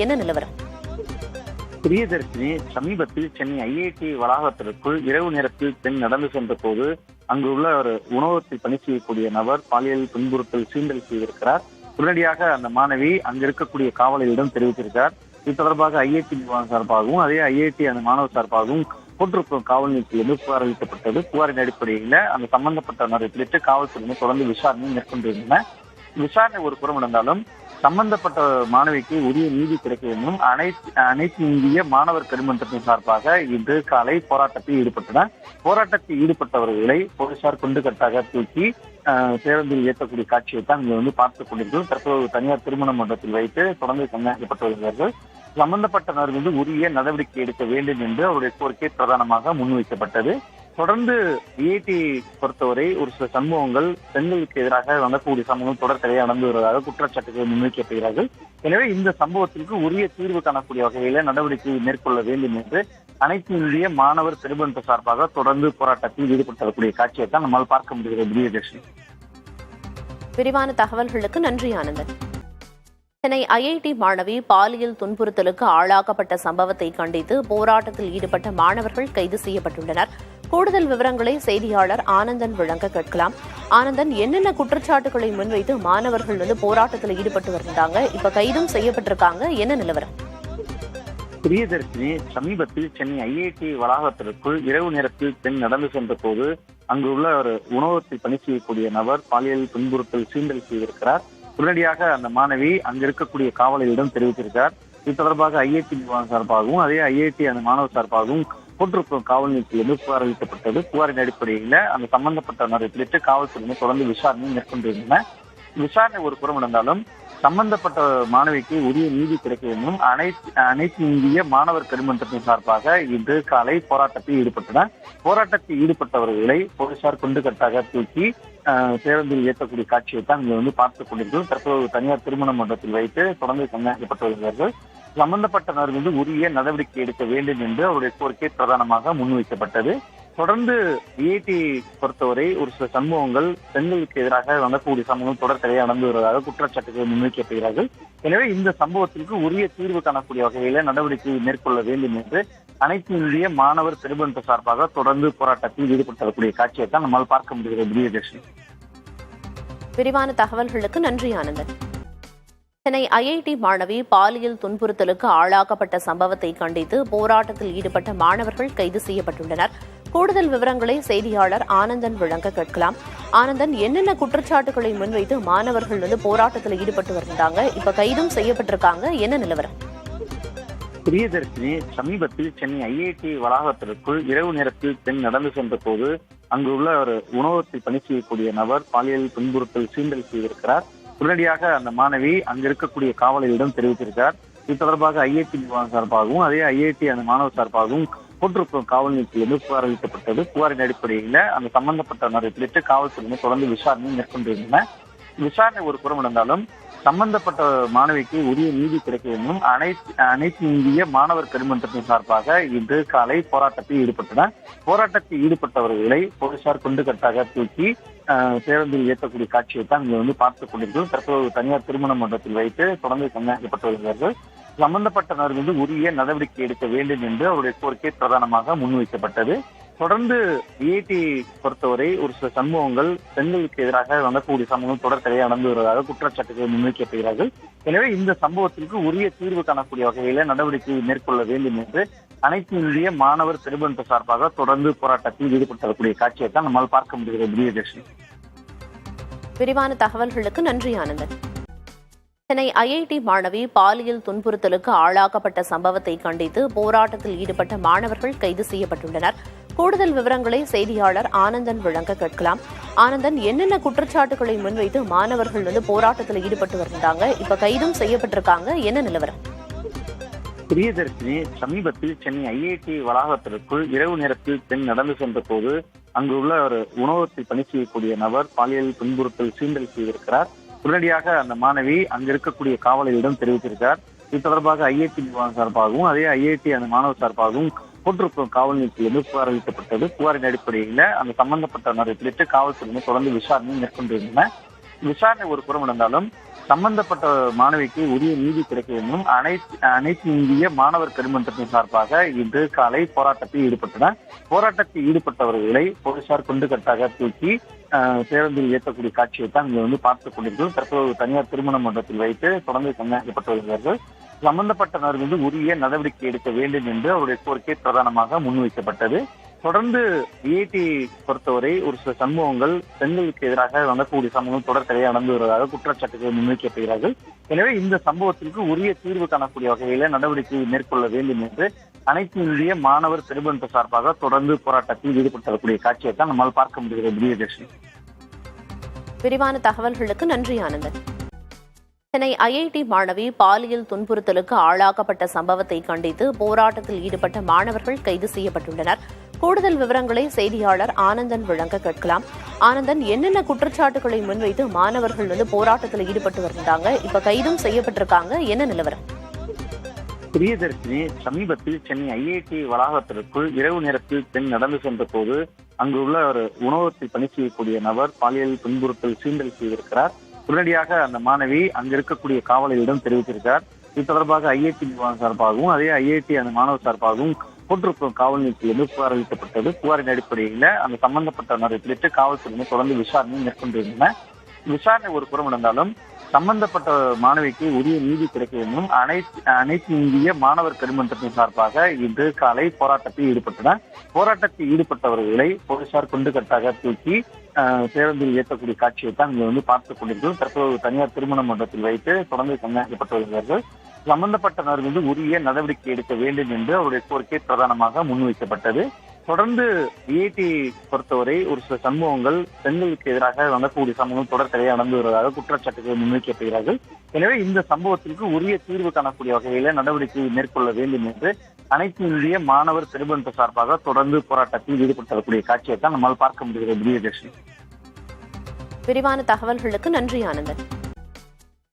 என்ன நிலவரம்? பிரியதர்ஷினி சமீபத்தில் சென்னை ஐஐடி வளாகத்திற்குள் இரவு நேரத்தில் பெண் நடந்து சென்ற போது அங்குள்ள ஒரு உணவகத்தில் பணி செய்யக்கூடிய நபர் பாலியல் துன்புறுத்தல் சீண்டல் செய்திருக்கிறார். உடனடியாக அந்த மாணவி அங்கு இருக்கக்கூடிய காவலரிடம் தெரிவித்திருக்கிறார். இது தொடர்பாக ஐஐடி நிர்வாகம் சார்பாகவும் அதே ஐஐடி அந்த மாணவர் சார்பாகவும் கூட்டுறவு காவல் நிலையத்திலிருந்து புகார் அளிக்கப்பட்டது. புகாரின் அடிப்படையில் அந்த சம்பந்தப்பட்ட நபரை பிடித்து காவல்துறையினர் தொடர்ந்து விசாரணை மேற்கொண்டிருந்தனர். விசாரணை ஒரு புறம் நடந்தாலும் சம்பந்தப்பட்ட மாணவிக்கு உரிய நீதி கிடைக்க வேண்டும் அனைத்து அனைத்து இந்திய மாணவர் பெருமன்றத்தின் சார்பாக இன்று காலை போராட்டத்தில் ஈடுபட்டனர். போராட்டத்தில் ஈடுபட்டவர்களை போலீசார் குண்டு கட்டாக தூக்கி பேருந்தில் ஏற்றக்கூடிய காட்சியை தான் இங்க வந்து பார்த்துக் கொண்டிருக்கிறோம். தற்போது தனியார் திருமண மன்றத்தில் வைத்து தொடர்ந்து கண்காணிக்கப்பட்டு வருகிறார்கள். சம்பந்தப்பட்டவர் வந்து உரிய நடவடிக்கை எடுக்க வேண்டும் என்று அவருடைய கோரிக்கை பிரதானமாக முன்வைக்கப்பட்டது. தொடர்ந்து விஐடி பொறுத்தவரை ஒரு சில சம்பவங்கள் பெண்களுக்கு எதிராக நடக்கக்கூடிய சம்பவம் தொடர்கதையாக நடந்து வருவதாக குற்றச்சாட்டுகள் முன்வைக்கப்படுகிறார்கள் எனவே இந்த சம்பவத்திற்கு உரிய தீர்வு காணக்கூடிய வகையில நடவடிக்கை மேற்கொள்ள வேண்டும் என்று அனைத்து இந்திய மாணவர் பெருமன்ற சார்பாக தொடர்ந்து போராட்டத்தில் ஈடுபடுத்தக்கூடிய காட்சியை தான் நம்மால் பார்க்க முடிகிறது. பிரியதர்ஷன் விரிவான தகவல்களுக்கு நன்றி ஆனந்தன். சென்னை ஐஐடி மாணவி பாலியல் துன்புறுத்தலுக்கு ஆளாக்கப்பட்ட சம்பவத்தை கண்டித்து போராட்டத்தில் ஈடுபட்ட மாணவர்கள் கைது செய்யப்பட்டுள்ளனர். கூடுதல் விவரங்களை செய்தியாளர் ஆனந்தன் வழங்க கேட்கலாம். ஆனந்தன் என்னென்ன குற்றச்சாட்டுகளை முன்வைத்து மாணவர்கள் வந்து போராட்டத்தில் ஈடுபட்டு வருகிறாங்க இப்ப கைதும் செய்யப்பட்டிருக்காங்க. என்ன நிலவரம்? பிரியதர்ஷினி சமீபத்தில் சென்னை ஐஐடி வளாகத்திற்குள் இரவு நேரத்தில் பெண் நடந்து சென்ற போது அங்கு உள்ள ஒரு உணவகத்தில் பணி செய்யக்கூடிய நபர் பாலியல் துன்புறுத்தல் சீண்டல் செய்திருக்கிறார். உடனடியாக அந்த மாணவி அங்கு இருக்கக்கூடிய காவலரிடம் தெரிவித்திருக்கிறார். இது தொடர்பாக ஐஐடி நிர்வாகம் சார்பாகவும் அதே ஐஐடி அந்த மாணவர் சார்பாகவும் கூட்டுறவு காவல் நிலையத்திலிருந்து புகார் அளிக்கப்பட்டது புகாரின் அடிப்படையில் அந்த சம்பந்தப்பட்டவரை பிடித்து காவல்துறையினர் தொடர்ந்து விசாரணை மேற்கொண்டிருந்தனர் விசாரணை ஒரு புறம் நடந்தாலும் சம்பந்தப்பட்ட மாணவிக்கு உரிய நீதி கிடைக்க வேண்டும். அனைத்து அனைத்து இந்திய மாணவர் பெருமன்றத்தின் சார்பாக இன்று காலை போராட்டத்தில் ஈடுபட்டனர் போராட்டத்தில் ஈடுபட்டவர்களை போலீசார் குண்டு கட்டாக தூக்கி பேருந்தில் இயக்கக்கூடிய காட்சியை தான் இங்க வந்து பார்த்துக் கொண்டிருக்கிறோம். தற்போது தனியார் திருமண மன்றத்தில் வைத்து தொடர்ந்து கண்காணிக்கப்பட்டு வருகிறார்கள். சம்பந்தப்பட்டவர் மீது உரிய நடவடிக்கை எடுக்க வேண்டும் என்று அவருடைய கோரிக்கை பிரதானமாக முன்வைக்கப்பட்டது. தொடர்ந்து விஐடி பொறுத்தவரை ஒரு சில சம்பவங்கள் பெண்களுக்கு எதிராக நடக்கக்கூடிய சம்பவங்கள் தொடர்கதையாக நடந்து வருவதாக குற்றச்சாட்டுகள் முன்வைக்கப்படுகிறார்கள். எனவே இந்த சம்பவத்திற்கு உரிய தீர்வு காணக்கூடிய வகையில நடவடிக்கை மேற்கொள்ள வேண்டும் என்று அனைத்து இந்திய மாணவர் பெருமன்ற சார்பாக தொடர்ந்து போராட்டத்தில் ஈடுபட்டு காட்சியை தான் நம்மால் பார்க்க முடிகிறது. பிரியதர்ஷன் விரிவான தகவல்களுக்கு நன்றி ஆனந்தன். சென்னை ஐஐடி மாணவி பாலியல் துன்புறுத்தலுக்கு ஆளாக்கப்பட்ட சம்பவத்தை கண்டித்து போராட்டத்தில் ஈடுபட்ட மாணவர்கள் கைது செய்யப்பட்டுள்ளனர். கூடுதல் விவரங்களை செய்தியாளர் ஆனந்தன் வழங்க கேட்கலாம். ஆனந்தன் என்னென்ன குற்றச்சாட்டுகளை முன்வைத்து மாணவர்கள் வந்து போராட்டத்தில் ஈடுபட்டு வருகிறாங்க? இப்ப கைதும் செய்யப்பட்டிருக்காங்க. என்ன நிலவரம்? பிரியதர்ஷினி சமீபத்தில் சென்னை ஐஐடி வளாகத்திற்குள் இரவு நேரத்தில் பெண் நடந்து சென்ற போது அங்கு உள்ள ஒரு உணவகத்தில் பணி செய்யக்கூடிய நபர் பாலியல் துன்புறுத்தல் சீண்டல் செய்திருக்கிறார். உடனடியாக அந்த மாணவி அங்க இருக்கக்கூடிய காவலரிடம் தெரிவித்திருக்கார் இது தொடர்பாக ஐஐடி நிர்வாகம் சார்பாகவும் அதே ஐஐடி அந்த மாணவர் சார்பாகவும் கூட்டுறவு காவல் நிலையத்திலிருந்து புகார் அளிக்கப்பட்டது. புகாரின் அடிப்படையில் அந்த சம்பந்தப்பட்ட நபரை பிடித்து காவல்துறையினர் தொடர்ந்து விசாரணை மேற்கொண்டிருந்தன. விசாரணை ஒரு புறம் நடந்தாலும் சம்பந்தப்பட்ட மாணவிக்கு உரிய நீதி கிடைக்க வேண்டும். அனைத்து அனைத்து இந்திய மாணவர் கருமன்றத்தின் சார்பாக இன்று காலை போராட்டத்தில் ஈடுபட்டனர். போராட்டத்தில் ஈடுபட்டவர்களை போலீசார் குண்டு கட்டாக தூக்கி பேருந்தில் இயக்கக்கூடிய காட்சியை தான் இங்க வந்து பார்த்துக் கொண்டிருக்கிறோம். தற்போது தனியார் திருமண மண்டபத்தில் வைத்து தொடர்ந்து கண்காணிக்கப்பட்டு வருகிறார்கள். சம்பந்தப்பட்டவர் உரிய நடவடிக்கை எடுக்க வேண்டும் என்று அவருடைய கோரிக்கை பிரதானமாக முன்வைக்கப்பட்டது தொடர்ந்து விஐடி பொறுத்தவரை ஒரு சில சம்பவங்கள் பெண்களுக்கு எதிராக நடக்கக்கூடிய சம்பவங்கள் தொடர்கதையாக நடந்து வருவதாக குற்றச்சாட்டுகள் முன்வைக்கப்படுகிறார்கள் எனவே இந்த சம்பவத்திற்கு உரிய தீர்வு காணக்கூடிய வகையில நடவடிக்கை மேற்கொள்ள வேண்டும் என்று அனைத்து இந்திய மாணவர் பெருமன்ற சார்பாக தொடர்ந்து போராட்டத்தில் ஈடுபட்டு காட்சியை தான் நம்மால் பார்க்க முடிகிறது பிரியதர்ஷினி. விரிவான தகவல்களுக்கு நன்றி ஆனந்தன். சென்னை ஐஐடி மாணவி பாலியல் துன்புறுத்தலுக்கு ஆளாக்கப்பட்ட சம்பவத்தை கண்டித்து போராட்டத்தில் ஈடுபட்ட மாணவர்கள் கைது செய்யப்பட்டுள்ளனர். கூடுதல் விவரங்களை செய்தியாளர் ஆனந்தன் வழங்க கேட்கலாம். ஆனந்தன் என்னென்ன குற்றச்சாட்டுகளை முன்வைத்து மாணவர்கள் வந்து போராட்டத்தில் ஈடுபட்டு வருகிறாங்க? இப்ப கைதும் செய்யப்பட்டிருக்காங்க. என்ன நிலவரம்? பிரியதர்ஷினி சமீபத்தில் சென்னை ஐஐடி வளாகத்திற்குள் இரவு நேரத்தில் பெண் நடந்து சென்ற போது அங்கு உள்ள ஒரு உணவகத்தில் பணி செய்யக்கூடிய நபர் பாலியல் துன்புறுத்தல் சீண்டல் செய்திருக்கிறார். உடனடியாக அந்த மாணவி அங்கு இருக்கக்கூடிய காவலரிடம் தெரிவித்திருக்கிறார். இது தொடர்பாக ஐஐடி நிர்வாகம் சார்பாகவும் அதே ஐஐடி அந்த மாணவர் சார்பாகவும் கூட்டுறவு காவல் நிலையத்திலிருந்து புகார் அளிக்கப்பட்டது. புகாரின் அடிப்படையில் அந்த சம்பந்தப்பட்ட நபரை பிடித்து காவல்துறையினர் தொடர்ந்து விசாரணை மேற்கொண்டிருந்தன விசாரணை ஒரு புறம் நடந்தாலும் சம்பந்தப்பட்ட மாணவிக்கு உரிய நீதி கிடைக்க வேண்டும் அனைத்து அனைத்து இந்திய மாணவர் பெருமன்றத்தின் சார்பாக இன்று காலை போராட்டத்தில் ஈடுபட்டனர். போராட்டத்தில் ஈடுபட்டவர்களை போலீசார் குண்டு கட்டாக தூக்கி பேருந்தில் ஏற்றக்கூடிய காட்சியை தான் இங்க வந்து பார்த்துக் கொண்டிருக்கிறோம். தற்போது தனியார் திருமண மன்றத்தில் வைத்து தொடர்ந்து கண்காணிக்கப்பட்டு வருகிறார்கள். சம்பந்தப்பட்டனர் வந்து உரிய நடவடிக்கை எடுக்க வேண்டும் என்று அவருடைய கோரிக்கை பிரதானமாக முன்வைக்கப்பட்டது. தொடர்ந்து விஐடி பொறுத்தவரை ஒரு சில சம்பவங்கள் பெண்களுக்கு எதிராக நடக்கக்கூடிய சம்பவங்கள் தொடர்கதையாக நடந்து வருவதாக குற்றச்சாட்டுகள் முன்வைக்கப்படுகிறார்கள் எனவே இந்த சம்பவத்திற்கு உரிய தீர்வு காணக்கூடிய வகையில நடவடிக்கை மேற்கொள்ள வேண்டும் என்று அனைத்து இந்திய மாணவர் பெருமன்ற சார்பாக தொடர்ந்து போராட்டத்தில் ஈடுபட்டு வரக்கூடிய காட்சியை தான் நம்மால் பார்க்க முடிகிறது. பிரியதர்ஷினி. விரிவான தகவல்களுக்கு நன்றி ஆனந்தன். சென்னை ஐஐடி மாணவி பாலியல் துன்புறுத்தலுக்கு ஆளாக்கப்பட்ட சம்பவத்தை கண்டித்து போராட்டத்தில் ஈடுபட்ட மாணவர்கள் கைது செய்யப்பட்டுள்ளனர். கூடுதல் விவரங்களை செய்தியாளர் ஆனந்தன் வழங்க கேட்கலாம். ஆனந்தன் என்னென்ன குற்றச்சாட்டுகளை முன்வைத்து மாணவர்கள் வந்து போராட்டத்தில் ஈடுபட்டு வருகிறாங்க இப்ப கைதும் செய்யப்பட்டிருக்காங்க. என்ன நிலவரம்? பிரியதர்ஷினி சமீபத்தில் சென்னை ஐஐடி வளாகத்திற்குள் இரவு நேரத்தில் பெண் நடந்து சென்ற போது அங்கு உள்ள ஒரு உணவகத்தில் பணி செய்யக்கூடிய நபர் பாலியல் துன்புறுத்தல் சீண்டல் செய்திருக்கிறார். உடனடியாக அந்த மாணவி அங்கு இருக்கக்கூடிய காவலரிடம் தெரிவித்திருக்கிறார். இது தொடர்பாக ஐஐடி நிர்வாகம் சார்பாகவும் அதே ஐஐடி அந்த மாணவர் சார்பாகவும் கூட்டுறவு காவல் நிலையத்திலிருந்து புகார் அளிக்கப்பட்டது புகாரின் அடிப்படையில் அந்த சம்பந்தப்பட்டவரை பிடித்து காவல்துறையினர் தொடர்ந்து விசாரணை மேற்கொண்டிருந்தனர் விசாரணை ஒரு புறம் நடந்தாலும் சம்பந்தப்பட்ட மாணவிக்கு உரிய நீதி கிடைக்க வேண்டும். அனைத்து அனைத்து இந்திய மாணவர் பெருமன்றத்தின் சார்பாக இன்று காலை போராட்டத்தில் ஈடுபட்டனர். போராட்டத்தில் ஈடுபட்டவர்களை போலீசார் குண்டு கட்டாக தூக்கி பேருந்தில் இயக்கக்கூடிய காட்சியை தான் இங்க வந்து பார்த்துக் கொண்டிருக்கிறோம். தற்போது தனியார் திருமண மன்றத்தில் வைத்து தொடர்ந்து கண்காணிக்கப்பட்டு வருகிறார்கள். சம்பந்தப்பட்டவர் வந்து உரிய நடவடிக்கை எடுக்க வேண்டும் என்று அவருடைய கோரிக்கை பிரதானமாக முன்வைக்கப்பட்டது. தொடர்ந்து விஐடி பொறுத்தவரை ஒரு சில சம்பவங்கள் பெண்களுக்கு எதிராக நடக்கக்கூடிய சம்பவம் தொடர்கதையாக நடந்து வருவதாக குற்றச்சாட்டுகள் முன்வைக்கப்படுகிறார்கள். எனவே இந்த சம்பவத்திற்கு உரிய தீர்வு காணக்கூடிய வகையில நடவடிக்கை மேற்கொள்ள வேண்டும் என்று அனைத்து இந்திய மாணவர் பெருமன்ற சார்பாக தொடர்ந்து போராட்டத்தில் ஈடுபட்டு காட்சியை தான் நம்மால் பார்க்க முடிகிறது பிரியதர்ஷினி விரிவான தகவல்களுக்கு நன்றி ஆனந்தன்.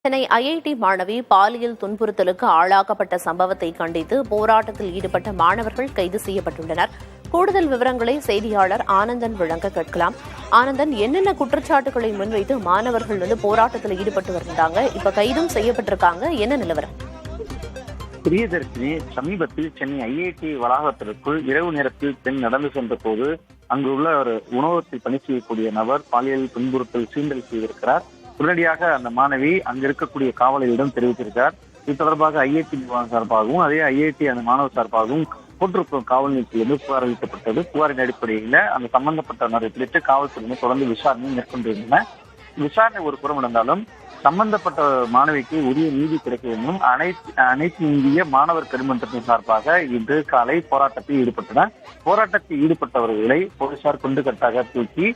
சென்னை ஐஐடி மாணவி பாலியல் துன்புறுத்தலுக்கு ஆளாக்கப்பட்ட சம்பவத்தை கண்டித்து போராட்டத்தில் ஈடுபட்ட மாணவர்கள் கைது செய்யப்பட்டுள்ளனர். கூடுதல் விவரங்களை செய்தியாளர் ஆனந்தன் வழங்க கேட்கலாம். ஆனந்தன் என்னென்ன குற்றச்சாட்டுகளை முன்வைத்து மாணவர்கள் வந்து போராட்டத்தில் ஈடுபட்டு வருகிறாங்க இப்ப கைதும் செய்யப்பட்டிருக்காங்க. என்ன நிலவரம்? பிரியதர்ஷினி சமீபத்தில் சென்னை ஐஐடி வளாகத்திற்குள் இரவு நேரத்தில் பெண் நடந்து சென்ற போது அங்கு உள்ள ஒரு உணவகத்தில் பணி செய்யக்கூடிய நபர் பாலியல் துன்புறுத்தல் சீண்டல் செய்திருக்கிறார். உடனடியாக அந்த மாணவி அங்கு இருக்கக்கூடிய காவலரிடம் தெரிவித்திருக்கிறார். இது தொடர்பாக ஐஐடி நிர்வாகம் சார்பாகவும் அதே ஐஐடி அந்த மாணவர் சார்பாகவும் கூட்டுறவு காவல் நிலையத்திலிருந்து புகார் அளிக்கப்பட்டது. புகாரின் அடிப்படையில் அந்த சம்பந்தப்பட்ட நபரை பிடித்து காவல்துறையினர் தொடர்ந்து விசாரணை மேற்கொண்டிருந்தனர். விசாரணை ஒரு புறம் நடந்தாலும் சம்பந்தப்பட்ட மாணவிக்கு உரிய நீதி கிடைக்க வேண்டும். அனைத்து அனைத்து இந்திய மாணவர் பெருமன்றத்தின் சார்பாக இன்று காலை போராட்டத்தில் ஈடுபட்டனர் போராட்டத்தில் ஈடுபட்டவர்களை போலீசார் குண்டு கட்டாக தூக்கி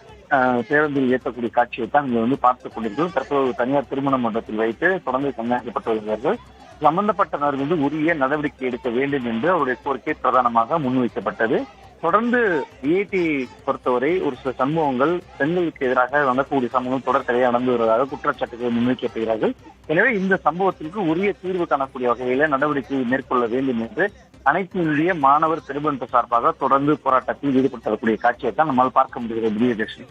பேருந்தில் ஏற்றக்கூடிய காட்சியை தான் இங்க வந்து பார்த்துக் கொண்டிருக்கிறோம். தற்போது தனியார் திருமண மன்றத்தில் வைத்து தொடர்ந்து கண்காணிக்கப்பட்டு வருகிறார்கள். சம்பந்தப்பட்டவர் மீது உரிய நடவடிக்கை எடுக்க வேண்டும் என்று அவருடைய கோரிக்கை பிரதானமாக முன்வைக்கப்பட்டது. தொடர்ந்து ஐஐடி பொறுத்தவரை ஒரு சில சம்பவங்கள் பெண்களுக்கு எதிராக நடக்கக்கூடிய சம்பவங்கள் தொடர்கதையாக நடந்து வருவதாக குற்றச்சாட்டுகள் முன்வைக்கப்படுகிறார்கள் எனவே இந்த சம்பவத்திற்கு உரிய தீர்வு காணக்கூடிய வகையில நடவடிக்கை மேற்கொள்ள வேண்டும் என்று அனைத்து இந்திய மாணவர் பெருமன்ற சார்பாக தொடர்ந்து போராட்டத்தில் ஈடுபட்டு வரக்கூடிய காட்சியை தான் நம்மால் பார்க்க முடிகிறது பிரியதர்ஷினி.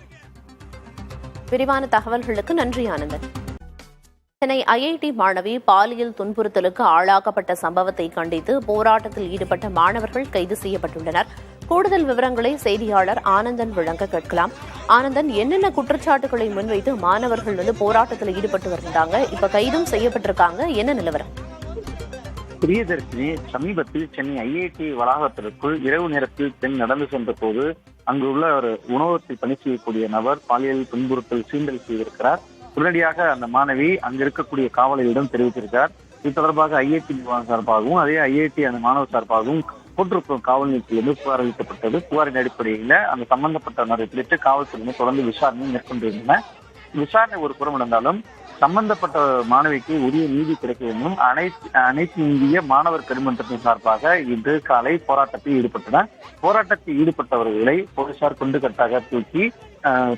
விரிவான தகவல்களுக்கு நன்றி ஆனந்தன். சென்னை ஐஐடி மாணவி பாலியல் துன்புறுத்தலுக்கு ஆளாக்கப்பட்ட சம்பவத்தை கண்டித்து போராட்டத்தில் ஈடுபட்ட மாணவர்கள் கைது செய்யப்பட்டுள்ளனர். கூடுதல் விவரங்களை செய்தியாளர் ஆனந்தன் வழங்க கேட்கலாம். ஆனந்தன் என்னென்ன குற்றச்சாட்டுகளை முன்வைத்து மாணவர்கள் வந்து போராட்டத்தில் ஈடுபட்டு வருகிறாங்க? இப்ப கைதும் செய்யப்பட்டிருக்காங்க. என்ன நிலவரம்? பிரியதர்ஷினி சமீபத்தில் சென்னை ஐஐடி வளாகத்திற்குள் இரவு நேரத்தில் பெண் நடந்து சென்ற போது அங்கு உள்ள ஒரு உணவகத்தில் பணி செய்யக்கூடிய நபர் பாலியல் துன்புறுத்தல் சீண்டல் செய்திருக்கிறார். உடனடியாக அந்த மாணவி அங்கு இருக்கக்கூடிய காவலரிடம் தெரிவித்திருக்கிறார். இது தொடர்பாக ஐஐடி நிர்வாகம் சார்பாகவும் அதே ஐஐடி அந்த மாணவர் சார்பாகவும் கூட்டுறவு காவல் நிலையத்திலிருந்து புகார் அளிக்கப்பட்டது புகாரின் அடிப்படையில் அந்த சம்பந்தப்பட்டவரை பிடித்து காவல்துறையினர் தொடர்ந்து விசாரணை மேற்கொண்டிருந்தனர் விசாரணை ஒரு புறம் நடந்தாலும் சம்பந்தப்பட்ட மாணவிக்கு உரிய நீதி கிடைக்க வேண்டும். அனைத்து அனைத்து இந்திய மாணவர் பெருமன்றத்தின் சார்பாக இன்று காலை போராட்டத்தில் ஈடுபட்டனர் போராட்டத்தில் ஈடுபட்டவர்களை போலீசார் குண்டு கட்டாக தூக்கி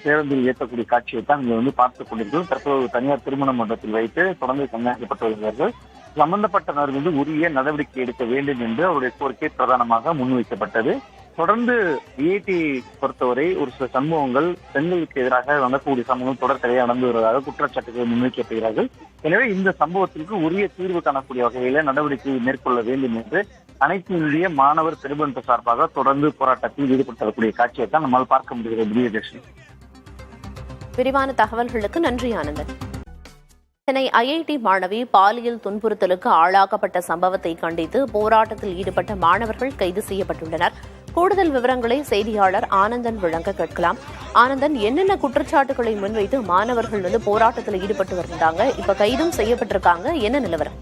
பேருந்தில் ஏற்றக்கூடிய காட்சியை தான் இங்க வந்து பார்த்துக் கொண்டிருக்கிறோம். தற்போது தனியார் திருமண மன்றத்தில் வைத்து தொடர்ந்து கண்காணிக்கப்பட்டு வருகிறார்கள் சம்பந்தப்பட்ட வந்து மீது உரிய நடவடிக்கை எடுக்க வேண்டும் என்று அவருடைய கோரிக்கை பிரதானமாக முன்வைக்கப்பட்டது. தொடர்ந்து விஐடி பொறுத்தவரை ஒரு சில சம்பவங்கள் பெண்களுக்கு எதிராக நடக்கக்கூடிய சம்பவங்கள் தொடர்கதையாக நடந்து வருவதாக குற்றச்சாட்டுகள் முன்வைக்கப்படுகிறார்கள். எனவே இந்த சம்பவத்திற்கு உரிய தீர்வு காணக்கூடிய வகையில நடவடிக்கை மேற்கொள்ள வேண்டும் என்று அனைத்து இந்திய மாணவர் பெருமன்ற சார்பாக தொடர்ந்து போராட்டத்தில் ஈடுபட்டு காட்சியை தான் நம்மால் பார்க்க முடிகிறது. விரிவான தகவல்களுக்கு நன்றி ஆனந்தன். சென்னை ஐஐடி மாணவி பாலியல் துன்புறுத்தலுக்கு ஆளாக்கப்பட்ட சம்பவத்தை கண்டித்து போராட்டத்தில் ஈடுபட்ட மாணவர்கள் கைது செய்யப்பட்டுள்ளனர். கூடுதல் விவரங்களை செய்தியாளர் ஆனந்தன் வழங்க கேட்கலாம். ஆனந்தன் என்னென்ன குற்றச்சாட்டுகளை முன்வைத்து மாணவர்கள் வந்து போராட்டத்தில் ஈடுபட்டு வருகிறாங்க? இப்ப கைதும் செய்யப்பட்டிருக்காங்க. என்ன நிலவரம்?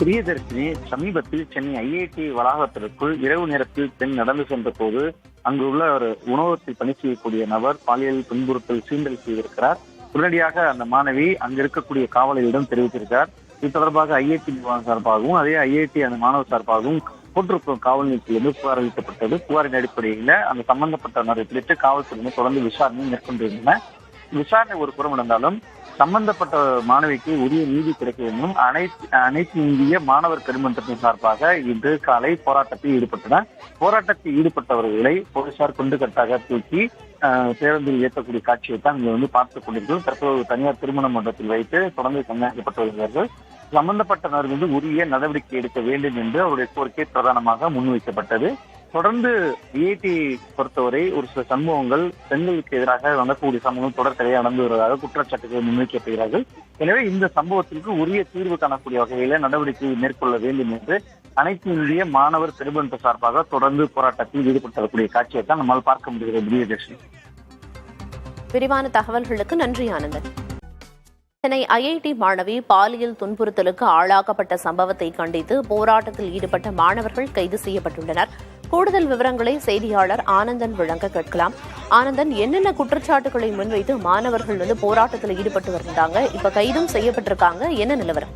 பிரியதர்ஷினி சமீபத்தில் சென்னை ஐஐடி வளாகத்திற்குள் இரவு நேரத்தில் பெண் நடந்து சென்ற போது அங்கு உள்ள ஒரு உணவகத்தில் பணி செய்யக்கூடிய நபர் பாலியல் துன்புறுத்தல் சீண்டல் செய்திருக்கிறார். உடனடியாக அந்த மாணவி அங்கு இருக்கக்கூடிய காவலரிடம் தெரிவித்திருக்கிறார். இது தொடர்பாக ஐஐடி நிர்வாகம் சார்பாகவும் அதே ஐஐடி அந்த மாணவர் சார்பாகவும் கூட்டுறவு காவல் நிலையத்திலிருந்து புகார் அளிக்கப்பட்டது. புகாரின் அடிப்படையில் அந்த சம்பந்தப்பட்ட நபரை பிடித்து காவல்துறையினர் தொடர்ந்து விசாரணை மேற்கொண்டிருந்தனர். விசாரணை ஒரு புறம் நடந்தாலும் சம்பந்தப்பட்ட மாணவிக்கு உரிய நீதி கிடைக்க வேண்டும். அனைத்து அனைத்து இந்திய மாணவர் பெருமன்றத்தின் சார்பாக இன்று காலை போராட்டத்தில் ஈடுபட்டனர். போராட்டத்தில் ஈடுபட்டவர்களை போலீசார் குண்டு கட்டாக தூக்கி பேருந்தில் ஏற்றக்கூடிய காட்சியை தான் இங்க வந்து பார்த்துக் கொண்டிருக்கிறோம். தற்போது தனியார் திருமண மன்றத்தில் வைத்து தொடர்ந்து கண்காணிக்கப்பட்டு வருகிறார்கள். சம்பந்தப்பட்டனர் மீது உரிய நடவடிக்கை எடுக்க வேண்டும் என்று அவருடைய கோரிக்கை பிரதானமாக முன்வைக்கப்பட்டது. தொடர்ந்து விஐடி பொறுத்தவரை ஒரு சில சம்பவங்கள் பெண்களுக்கு எதிராக நடக்கக்கூடிய சம்பவங்கள் தொடர்கதையாக நடந்து வருவதாக குற்றச்சாட்டுகள் முன்வைக்கப்படுகிறார்கள் எனவே இந்த சம்பவத்திற்கு உரிய தீர்வு காணக்கூடிய வகையில நடவடிக்கை மேற்கொள்ள வேண்டும் என்று அனைத்து இந்திய மாணவர் பெருமன்ற சார்பாக தொடர்ந்து போராட்டத்தில் ஈடுபட்டு வரக்கூடிய காட்சியை தான் நம்மால் பார்க்க முடிகிறது பிரியதர்ஷினி விரிவான தகவல்களுக்கு நன்றி ஆனந்தன். சென்னை ஐஐடி மாணவி பாலியல் துன்புறுத்தலுக்கு ஆளாக்கப்பட்ட சம்பவத்தை கண்டித்து போராட்டத்தில் ஈடுபட்ட மாணவர்கள் கைது செய்யப்பட்டுள்ளனர். கூடுதல் விவரங்களை செய்தியாளர் ஆனந்தன் வழங்க கேட்கலாம். ஆனந்தன் என்னென்ன குற்றச்சாட்டுகளை முன்வைத்து மாணவர்கள் வந்து போராட்டத்தில் ஈடுபட்டு வருகிறாங்க? இப்ப கைதும் செய்யப்பட்டிருக்காங்க. என்ன நிலவரம்?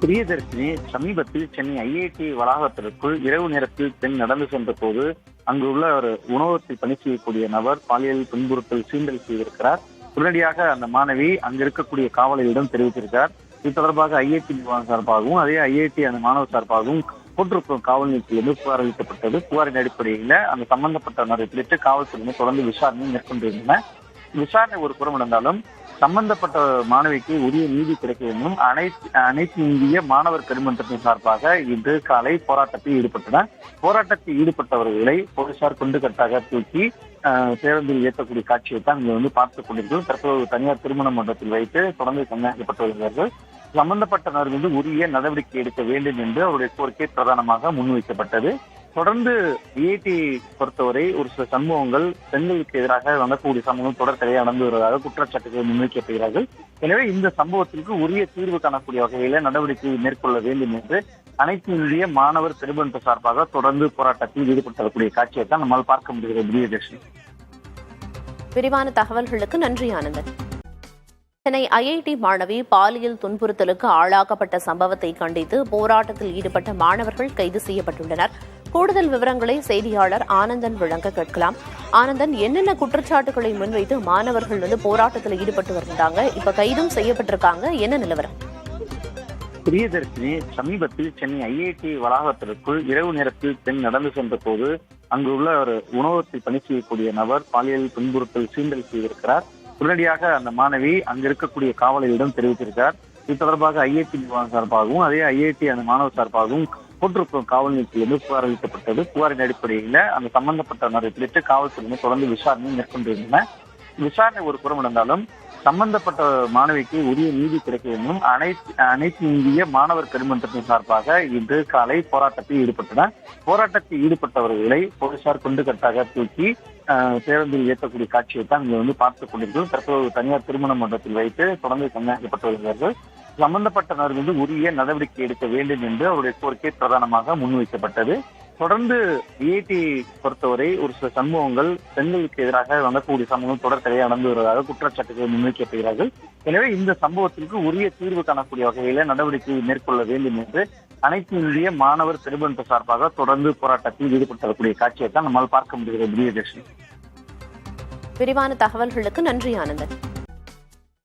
பிரியதர்ஷினி சமீபத்தில் சென்னை ஐஐடி வளாகத்திற்குள் இரவு நேரத்தில் பெண் நடந்து சென்ற போது அங்கு உள்ள ஒரு உணவகத்தில் பணி செய்யக்கூடிய நபர் பாலியல் துன்புறுத்தல் சீண்டல் செய்திருக்கிறார். உடனடியாக அந்த மாணவி அங்கு இருக்கக்கூடிய காவலரிடம் தெரிவித்திருக்கிறார். இது தொடர்பாக ஐஐடி நிர்வாகம் சார்பாகவும் அதே ஐஐடி அந்த மாணவர் சார்பாகவும் கூட்டுறவு காவல் நிலையத்திலிருந்து புகார் அளிக்கப்பட்டது. புகாரின் அடிப்படையில் அந்த சம்பந்தப்பட்ட நபரை பிடித்து காவல்துறையினர் தொடர்ந்து விசாரணை மேற்கொண்டிருந்தனர். விசாரணை ஒரு புறம் நடந்தாலும் சம்பந்தப்பட்ட மாணவிக்கு உரிய நீதி கிடைக்க வேண்டும் அனைத்து அனைத்து இந்திய மாணவர் பெருமன்றத்தின் சார்பாக இன்று காலை போராட்டத்தில் ஈடுபட்டனர். போராட்டத்தில் ஈடுபட்டவர்களை போலீசார் குண்டு கட்டாக தூக்கி அஹ், பேருந்தில் ஏற்றக்கூடிய காட்சியை தான் இங்க வந்து பார்த்துக் கொண்டிருக்கிறோம். தற்போது தனியார் திருமண மன்றத்தில் வைத்து தொடர்ந்து கண்காணிக்கப்பட்டு வருகிறார்கள். சம்பந்தப்பட்டனர் வந்து உரிய நடவடிக்கை எடுக்க வேண்டும் என்று அவருடைய கோரிக்கை பிரதானமாக முன்வைக்கப்பட்டது. தொடர்ந்து ஐஐடி பொறுத்தவரை ஒரு சில சம்பவங்கள் பெண்களுக்கு எதிராக நடக்கக்கூடிய சம்பவங்கள் தொடர்கதையாக நடந்து வருவதாக குற்றச்சாட்டுகள் முன்வைக்கப்படுகிறார்கள் எனவே இந்த சம்பவத்திற்கு உரிய தீர்வு காணக்கூடிய வகையில நடவடிக்கை மேற்கொள்ள வேண்டும் என்று அனைத்து இந்திய மாணவர் பெருமன்ற சார்பாக தொடர்ந்து போராட்டத்தில் ஈடுபட்டு வரக்கூடிய காட்சியை தான் நம்மால் பார்க்க முடிகிறது. பிரியதர்ஷினி. விரிவான தகவல்களுக்கு நன்றி ஆனந்தன். சென்னை ஐஐடி மாணவி பாலியல் துன்புறுத்தலுக்கு ஆளாக்கப்பட்ட சம்பவத்தை கண்டித்து போராட்டத்தில் ஈடுபட்ட மாணவர்கள் கைது செய்யப்பட்டுள்ளனர். கூடுதல் விவரங்களை செய்தியாளர் ஆனந்தன் வழங்க கேட்கலாம். ஆனந்தன் என்னென்ன குற்றச்சாட்டுகளை முன்வைத்து மாணவர்கள் வந்து போராட்டத்தில் ஈடுபட்டு வருகிறாங்க இப்ப கைதும் செய்யப்பட்டிருக்காங்க. என்ன நிலவரம்? பிரியதர்ஷினி சமீபத்தில் சென்னை ஐஐடி வளாகத்திற்குள் இரவு நேரத்தில் பெண் நடந்து சென்ற போது அங்கு உள்ள ஒரு உணவகத்தில் பணி செய்யக்கூடிய நபர் பாலியல் துன்புறுத்தல் சீண்டல் செய்திருக்கிறார். உடனடியாக அந்த மாணவி அங்கு இருக்கக்கூடிய காவலரிடம் தெரிவித்திருக்கிறார். இது தொடர்பாக ஐஐடி நிர்வாகம் சார்பாகவும் அதே ஐஐடி அந்த மாணவர் சார்பாகவும் கூட்டுறவு காவல் நிலையத்திலிருந்து புகார் அளிக்கப்பட்டது புகாரின் அடிப்படையில் அந்த சம்பந்தப்பட்டவரை பிடித்து காவல்துறையினர் தொடர்ந்து விசாரணை மேற்கொண்டிருந்தனர் விசாரணை ஒரு புறம் நடந்தாலும் சம்பந்தப்பட்ட மாணவிக்கு உரிய நீதி கிடைக்க வேண்டும். அனைத்து அனைத்து இந்திய மாணவர் பெருமன்றத்தின் சார்பாக இன்று காலை போராட்டத்தில் ஈடுபட்டனர் போராட்டத்தில் ஈடுபட்டவர்களை போலீசார் குண்டு கட்டாக தூக்கி பேருந்தில் இயக்கக்கூடிய காட்சியை தான் இங்க வந்து பார்த்துக் கொண்டிருக்கிறோம். தற்போது தனியார் திருமண மன்றத்தில் வைத்து தொடர்ந்து கண்காணிக்கப்பட்டு வருகிறார்கள். சம்பந்தப்பட்டவர் மீது உரிய நடவடிக்கை எடுக்க வேண்டும் என்று அவருடைய கோரிக்கை பிரதானமாக முன்வைக்கப்பட்டது. தொடர்ந்து விஐடி பொறுத்தவரை ஒரு சில சம்பவங்கள் பெண்களுக்கு எதிராக நடக்கக்கூடிய சம்பவங்கள் தொடர்கதையாக நடந்து வருவதாக குற்றச்சாட்டுகள் முன்வைக்கப்படுகிறார்கள். எனவே இந்த சம்பவத்திற்கு உரிய தீர்வு காணக்கூடிய வகையில நடவடிக்கை மேற்கொள்ள வேண்டும் என்று அனைத்து இந்திய மாணவர் பெருமன்ற சார்பாக தொடர்ந்து போராட்டத்தில் ஈடுபட்டு காட்சியை தான் நம்மால் பார்க்க முடிகிறது. பிரியதர்ஷினி விரிவான தகவல்களுக்கு நன்றி ஆனந்தன்.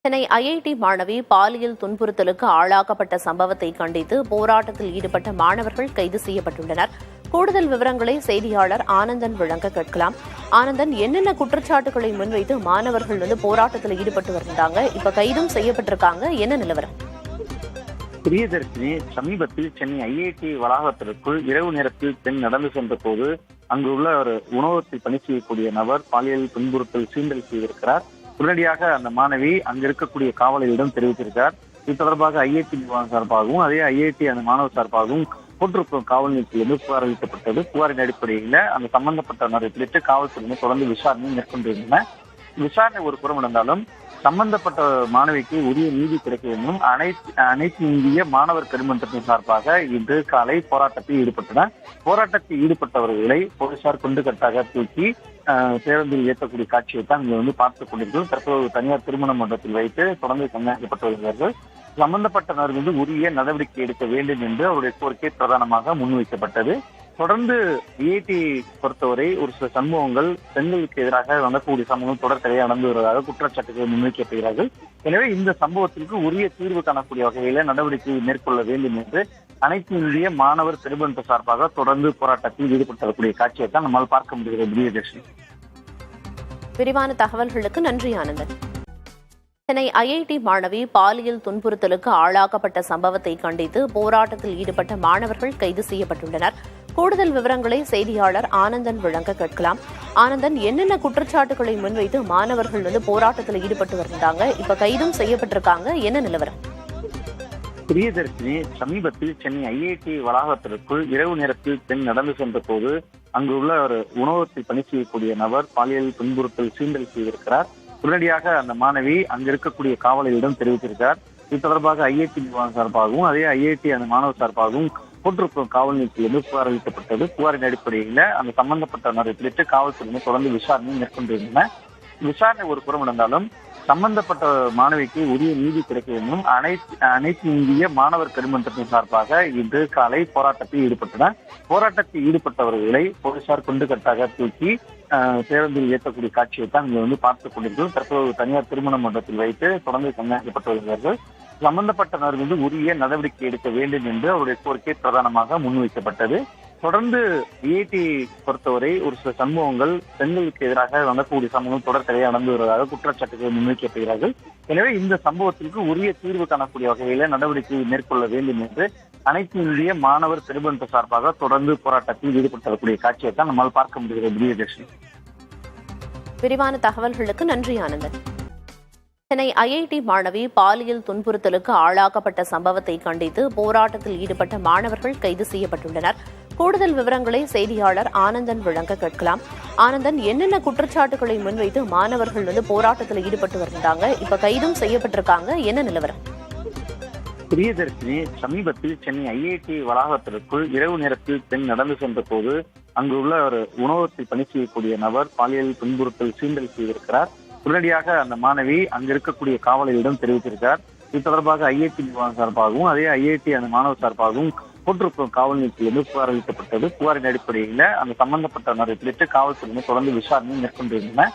சென்னை ஐஐடி மாணவி பாலியல் துன்புறுத்தலுக்கு ஆளாக்கப்பட்ட சம்பவத்தை கண்டித்து போராட்டத்தில் ஈடுபட்ட மாணவர்கள் கைது செய்யப்பட்டுள்ளனர். கூடுதல் விவரங்களை செய்தியாளர் ஆனந்தன் வழங்க கேட்கலாம். ஆனந்தன் என்னென்ன குற்றச்சாட்டுகளை முன்வைத்து மாணவர்கள் வந்து போராட்டத்தில் ஈடுபட்டு வருகிறாங்க? இப்ப கைதும் செய்யப்பட்டிருக்காங்க. என்ன நிலவரம்? பிரியதர்ஷினி சமீபத்தில் சென்னை ஐஐடி வளாகத்திற்குள் இரவு நேரத்தில் பெண் நடந்து சென்ற போது அங்கு உள்ள ஒரு உணவகத்தில் பணி செய்யக்கூடிய நபர் பாலியல் துன்புறுத்தல் சீண்டல் செய்திருக்கிறார். உடனடியாக அந்த மாணவி அங்க இருக்கக்கூடிய காவலர்களிடம் தெரிவித்திருக்கார் இது தொடர்பாக ஐஐடி நிர்வாகம் சார்பாகவும் அதே ஐஐடி அந்த மாணவர் சார்பாகவும் கூட்டுறவு காவல் நிலையத்திலிருந்து புகார் அளிக்கப்பட்டது. புகாரின் அடிப்படையில் அந்த சம்பந்தப்பட்டவரை பிடித்து காவல்துறையினர் தொடர்ந்து விசாரணை மேற்கொண்டிருந்தன விசாரணை ஒரு புறம் நடந்தாலும் சம்பந்தப்பட்ட மாணவிக்கு உரிய நீதி கிடைக்க வேண்டும். அனைத்து அனைத்து இந்திய மாணவர் கருமன்றத்தின் சார்பாக இன்று காலை போராட்டத்தில் ஈடுபட்டனர். போராட்டத்தில் ஈடுபட்டவர்களை போலீசார் குண்டு கட்டாக தூக்கி பேருந்தில் இயக்கக்கூடிய காட்சியை தான் இங்க வந்து பார்த்துக் கொண்டிருக்கிறோம். தற்போது தனியார் திருமண மன்றத்தில் வைத்து தொடர்ந்து கண்காணிக்கப்பட்டு வருகிறார்கள். சம்பந்தப்பட்டவர் வந்து உரிய நடவடிக்கை எடுக்க வேண்டும் என்று அவருடைய கோரிக்கை பிரதானமாக முன்வைக்கப்பட்டது. தொடர்ந்து ஐஐடி பொறுத்தவரை ஒரு சில சம்பவங்கள் பெண்களுக்கு எதிராக நடக்கக்கூடிய சம்பவங்கள் தொடர்கதையாக நடந்து வருவதாக குற்றச்சாட்டுகளை முன்வைக்கப்படுகிறார்கள் எனவே இந்த சம்பவத்திற்கு உரிய தீர்வு காணக்கூடிய வகையில நடவடிக்கை மேற்கொள்ள வேண்டும் என்று அனைத்து இந்திய மாணவர் திருமணத்தை சார்பாக தொடர்ந்து போராட்டத்தில் ஈடுபட்டு வரக்கூடிய காட்சியை தான் நம்மால் பார்க்க முடிகிறது பிரியதர்ஷினி விரிவான தகவல்களுக்கு நன்றி ஆனந்தன். சென்னை ஐஐடி மாணவி பாலியல் துன்புறுத்தலுக்கு ஆளாக்கப்பட்ட சம்பவத்தை கண்டித்து போராட்டத்தில் ஈடுபட்ட மாணவர்கள் கைது செய்யப்பட்டுள்ளனர். கூடுதல் விவரங்களை செய்தியாளர் ஆனந்தன் வழங்க கேட்கலாம். ஆனந்தன் என்னென்ன குற்றச்சாட்டுகளை முன்வைத்து மாணவர்கள் வந்து போராட்டத்தில் ஈடுபட்டு வருகிறாங்க? இப்ப கைதும் செய்யப்பட்டிருக்காங்க. என்ன நிலவரம்? பிரியதர்ஷினி சமீபத்தில் சென்னை ஐஐடி வளாகத்திற்குள் இரவு நேரத்தில் பெண் நடந்து சென்ற போது அங்கு உள்ள ஒரு உணவகத்தில் பணி செய்யக்கூடிய நபர் பாலியல் துன்புறுத்தல் சீண்டல் செய்திருக்கிறார். உடனடியாக அந்த மாணவி அங்கு இருக்கக்கூடிய காவலரிடம் தெரிவித்திருக்கிறார். இது தொடர்பாக ஐஐடி நிர்வாகம் சார்பாகவும் அதே ஐஐடி அந்த மாணவர் சார்பாகவும் கூட்டுறவு காவல் நிலையத்திலிருந்து புகார் அளிக்கப்பட்டது. புகாரின் அடிப்படையில் அந்த சம்பந்தப்பட்ட நபரை பிடித்து காவல்துறையினர் தொடர்ந்து விசாரணை மேற்கொண்டிருந்தனர். விசாரணை ஒரு புறம் நடந்தாலும் சம்பந்தப்பட்ட மாணவிக்கு உரிய நீதி கிடைக்க வேண்டும். அனைத்து அனைத்து இந்திய மாணவர் பெருமன்றத்தின் சார்பாக இன்று காலை போராட்டத்தில் ஈடுபட்டனர். போராட்டத்தில் ஈடுபட்டவர்களை போலீசார் குண்டு கட்டாக தூக்கி அஹ், பேருந்தில் ஏற்றக்கூடிய காட்சியை தான் இங்க வந்து பார்த்துக் கொண்டிருக்கிறோம். தற்போது தனியார் திருமண மன்றத்தில் வைத்து தொடர்ந்து கண்காணிக்கப்பட்டு வருகிறார்கள். சம்பந்தப்பட்டவர் மீது உரிய நடவடிக்கை எடுக்க வேண்டும் என்று அவருடைய கோரிக்கை பிரதானமாக முன்வைக்கப்பட்டது. தொடர்ந்து விஐடி பொறுத்தவரை ஒரு சில சம்பவங்கள் பெண்களுக்கு எதிராக நடக்கக்கூடிய சம்பவங்கள் தொடர்கதையை நடந்து வருவதாக குற்றச்சாட்டுகள் முன்வைக்கப்படுகிறார்கள் எனவே இந்த சம்பவத்திற்கு உரிய தீர்வு காணக்கூடிய வகையில நடவடிக்கை மேற்கொள்ள வேண்டும் என்று அனைத்து இந்திய மாணவர் பெருமன்ற சார்பாக தொடர்ந்து போராட்டத்தில் ஈடுபட்டு காட்சியை தான் நம்மால் பார்க்க முடிகிறது. பிரியதர்ஷினி. விரிவான தகவல்களுக்கு நன்றி ஆனந்தன். சென்னை ஐஐடி மாணவி பாலியல் துன்புறுத்தலுக்கு ஆளாக்கப்பட்ட சம்பவத்தை கண்டித்து போராட்டத்தில் ஈடுபட்ட மாணவர்கள் கைது செய்யப்பட்டுள்ளனர். கூடுதல் விவரங்களை செய்தியாளர் ஆனந்தன் வழங்க கேட்கலாம். ஆனந்தன் என்னென்ன குற்றச்சாட்டுகளை முன்வைத்து மாணவர்கள் வந்து போராட்டத்தில் ஈடுபட்டு வருகிறாங்க இப்ப கைதும் செய்யப்பட்டிருக்காங்க. என்ன நிலவரம்? பிரியதர்ஷினி சமீபத்தில் சென்னை ஐஐடி வளாகத்திற்குள் இரவு நேரத்தில் பெண் நடந்து சென்ற போது அங்கு உள்ள ஒரு உணவகத்தில் பணி செய்யக்கூடிய நபர் பாலியல் துன்புறுத்தல் சீண்டல் செய்திருக்கிறார். உடனடியாக அந்த மாணவி அங்கு இருக்கக்கூடிய காவலரிடம் தெரிவித்திருக்கிறார். இது தொடர்பாக ஐஐடி நிர்வாகம் சார்பாகவும் அதே ஐஐடி அந்த மாணவர் சார்பாகவும் கூட்டுறவு காவல் நிலையத்திலிருந்து புகார் அளிக்கப்பட்டது. புகாரின் அடிப்படையில் அந்த சம்பந்தப்பட்டவரை பிடித்து காவல்துறையினர் தொடர்ந்து விசாரணை மேற்கொண்டிருந்தனர்